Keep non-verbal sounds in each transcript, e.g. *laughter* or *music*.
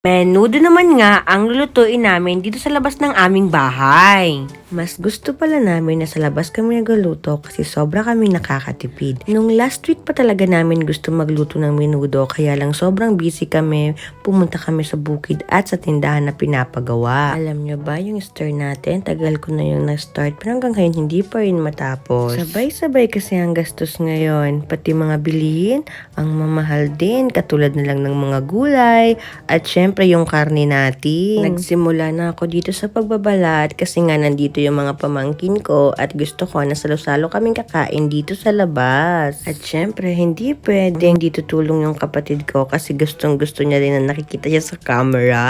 Menudo naman nga ang lulutuin namin dito sa labas ng aming bahay. Mas gusto pala namin na sa labas kami nagluluto kasi sobra kami nakakatipid. Nung last week pa talaga namin gusto magluto ng menudo kaya lang sobrang busy kami. Pumunta kami sa bukid at sa tindahan na pinapagawa. Alam nyo ba yung stir natin? Tagal ko na yung na-start pero hanggang ngayon hindi pa rin matapos. Sabay-sabay kasi ang gastos ngayon. Pati mga bilihin, ang mamahal din. Katulad na lang ng mga gulay at syempre yung karne natin. Nagsimula na ako dito sa pagbabalat kasi nga nandito yung mga pamangkin ko at gusto ko na salo-salo kaming kakain dito sa labas. At syempre, hindi pwedeng dito tulong yung kapatid ko kasi gustong gusto niya rin na nakikita siya sa camera.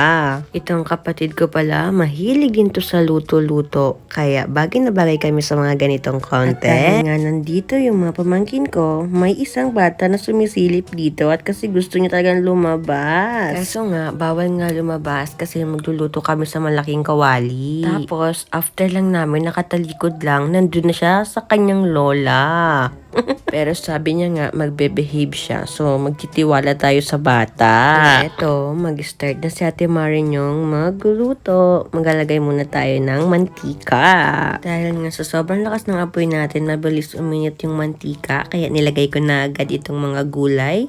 Itong kapatid ko pala, mahilig din to sa luto-luto. Kaya bagay na bagay kami sa mga ganitong content. At dahil nga nandito yung mga pamangkin ko, may isang bata na sumisilip dito at kasi gusto niya talagang lumabas. Kaso nga, bawal nga lumabas kasi magluluto kami sa malaking kawali. Tapos, after lang namin, nakatalikod lang, nandun na siya sa kanyang lola. *laughs* Pero sabi niya nga, magbe-behave siya. So, magtitiwala tayo sa bata. Eto, mag-start na si Ate Marin yung magluto. Maglalagay muna tayo ng mantika. Dahil nga sa sobrang lakas ng apoy natin, mabilis uminit yung mantika. Kaya nilagay ko na agad itong mga gulay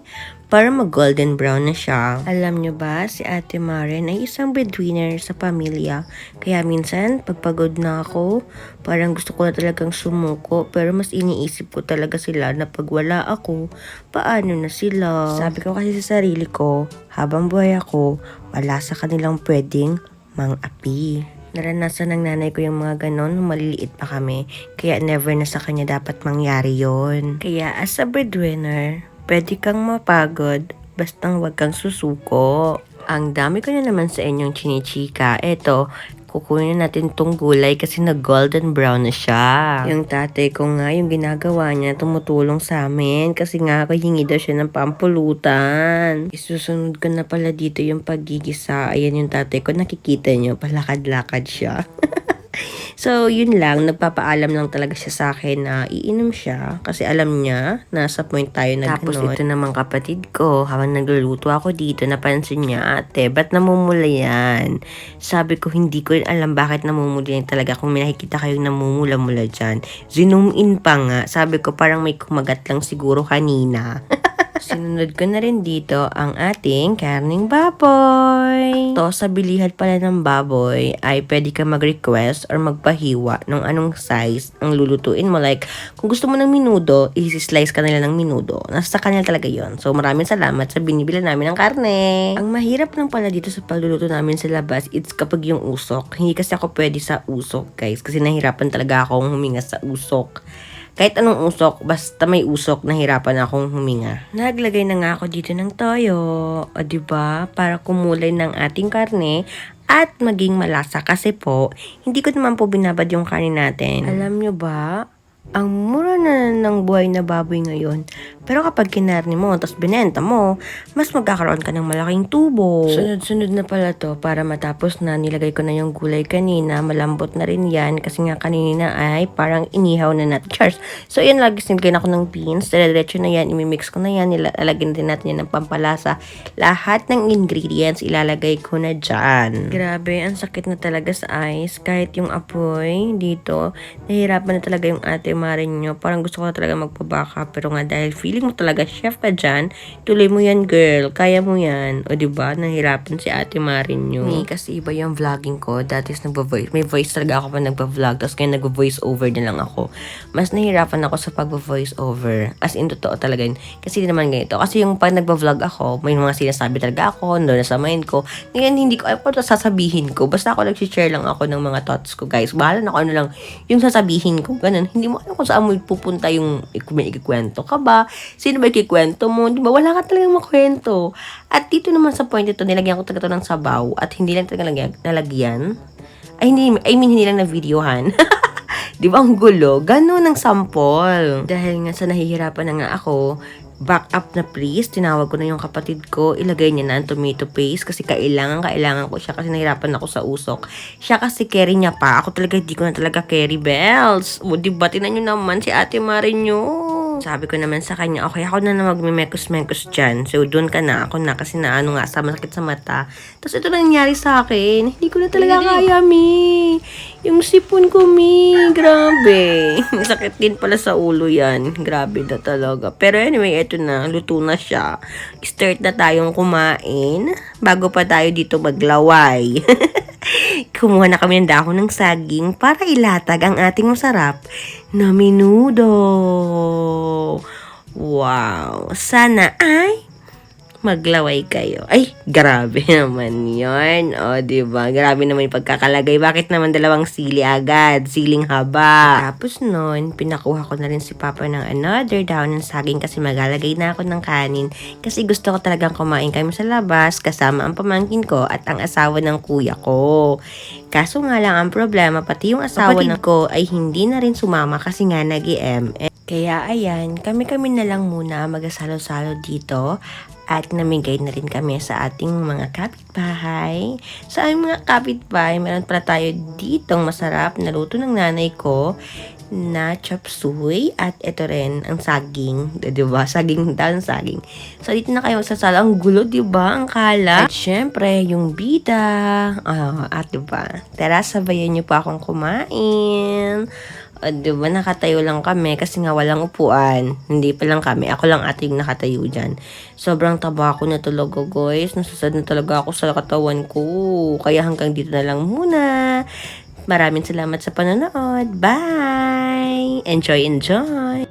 para mag-golden brown na siya. Alam nyo ba, si Ate Maren ay isang breadwinner sa pamilya. Kaya minsan, pagpagod na ako, parang gusto ko na talagang sumuko. Pero mas iniisip ko talaga sila na pag wala ako, paano na sila? Sabi ko kasi sa sarili ko, habang buhay ako, wala sa kanilang pwedeng mang-api. Naranasan ng nanay ko yung mga ganon nung maliliit pa kami. Kaya never na sa kanya dapat mangyari yon. Kaya as a breadwinner, pwede kang mapagod bastang wag kang susuko. Ang dami ko na naman sa inyong chinichika. Eto, kukunin na natin tong gulay kasi nag-golden brown na siya. Yung tatay ko nga, yung ginagawa niya, tumutulong sa amin kasi nga hingi daw siya ng pampulutan. Isusunod ko na pala dito yung paggigisa. Ayan yung tatay ko, nakikita nyo, palakad-lakad siya. *laughs* So, yun lang. Nagpapaalam lang talaga siya sa akin na iinom siya. Kasi alam niya, nasa point tayo na Tapos ganon. ito naman kapatid ko, habang nagluluto ako dito, napansin niya, ate, ba't namumula yan? Sabi ko, hindi ko alam bakit namumula yan talaga. Kung may nakikita kayong namumula-mula dyan. Zoom in pa nga. Sabi ko, parang may kumagat lang siguro kanina. *laughs* Sinunod ko na rin dito ang ating karning baboy. To sa bilihan pala ng baboy ay pwede ka mag-request or magpahiwa ng anong size ang lulutuin mo. Like, kung gusto mo ng minudo, isi-slice ka nila ng minudo. Nasa kanila talaga yon So, maraming salamat sa binibila namin ng karne. Ang mahirap lang pala dito sa pagluluto namin sa labas, it's kapag yung usok. Hindi kasi ako pwede sa usok, guys. Kasi nahirapan talaga akong huminga sa usok kahit anong usok, basta may usok, nahirapan akong huminga. Naglagay na nga ako dito ng toyo, o ba diba? Para kumulay ng ating karne at maging malasa kasi po, hindi ko naman po binabad yung karne natin. Alam nyo ba, ang mura na ng buhay na baboy ngayon. Pero kapag kinarni mo, tapos binenta mo, mas magkakaroon ka ng malaking tubo. Sunod-sunod na pala to para matapos na nilagay ko na yung gulay kanina. Malambot na rin yan kasi nga kanina ay parang inihaw na natin. Cheers! So yan, lagi sinigyan ako ng beans. Diretso na yan, imimix ko na yan. Ilalagyan din natin yan ng pampalasa. Lahat ng ingredients ilalagay ko na dyan. Grabe, ang sakit na talaga sa eyes. Kahit yung apoy dito, nahihirapan na talaga yung ate marin nyo. Parang gusto ko na talaga magpabaka. Pero nga dahil feeling mo talaga chef ka dyan, tuloy mo yan girl. Kaya mo yan. O ba diba? Nahirapan si ate marin nyo. Me, kasi iba yung vlogging ko. Dati is nagvo-voice. May voice talaga ako pa nagvo-vlog. Tapos ngayon nagvo-voice over na lang ako. Mas nahirapan ako sa pagvo-voice over. As in, totoo talaga yun. Kasi di naman ganito. Kasi yung pag nagvo-vlog ako, may mga sinasabi talaga ako. Doon na sa mind ko. Ngayon, hindi ko, ano pa sasabihin ko. Basta ako nag-share lang ako ng mga thoughts ko, guys. Bahala na ako ano lang yung sasabihin ko. Ganun. Hindi mo alam kung saan mo pupunta yung may ikikwento ka ba? Sino ba ikikwento mo? Di ba? Wala ka talagang makwento. At dito naman sa point ito, nilagyan ko talaga ito ng sabaw. At hindi lang talaga nalagyan. Ay, hindi, I mean, hindi lang na videohan. *laughs* Di ba ang gulo? Ganun ang sample. Dahil nga sa nahihirapan na nga ako, back up na please. Tinawag ko na yung kapatid ko. Ilagay niya na ang tomato paste kasi kailangan, kailangan ko siya kasi nahirapan ako sa usok. Siya kasi carry niya pa. Ako talaga, di ko na talaga carry bells. O, di ba? Tinan nyo naman si ate Marin nyo. Sabi ko naman sa kanya, okay, ako na na magmimekos-mekos dyan. So, doon ka na. Ako na kasi na ano nga, sa masakit sa mata. Tapos ito na nangyari sa akin. Hindi ko na talaga kaya, mi. Yung sipon ko, mi. Grabe. *laughs* Sakit din pala sa ulo yan. Grabe na talaga. Pero anyway, ito na. Luto na siya. Start na tayong kumain. Bago pa tayo dito maglaway. *laughs* Kumuha na kami ng dahon ng saging para ilatag ang ating masarap na menudo. Wow! Sana ay maglaway kayo. Ay, grabe *laughs* naman yon O, di ba? Grabe naman yung pagkakalagay. Bakit naman dalawang sili agad? Siling haba. Tapos nun, pinakuha ko na rin si Papa ng another down ng saging kasi maglalagay na ako ng kanin. Kasi gusto ko talagang kumain kami sa labas kasama ang pamangkin ko at ang asawa ng kuya ko. Kaso nga lang ang problema, pati yung asawa ng ko ay hindi na rin sumama kasi nga nag Kaya ayan, kami-kami na lang muna magasalo-salo dito at namigay na rin kami sa ating mga kapitbahay. Sa aming mga kapitbahay, meron pala tayo ditong masarap na luto ng nanay ko na chop suey at ito rin ang saging, *laughs* 'di ba? Saging daw saging. So dito na kayo sasala ang gulo, 'di ba? Ang kalat. At syempre, yung bida. Ah, at 'di ba? Tara, sabayan niyo pa akong kumain. O, di ba, nakatayo lang kami kasi nga walang upuan. Hindi pa lang kami. Ako lang ate yung nakatayo dyan. Sobrang taba ko na talaga, guys. Nasasad na talaga ako sa katawan ko. Kaya hanggang dito na lang muna. Maraming salamat sa panonood. Bye! Enjoy, enjoy!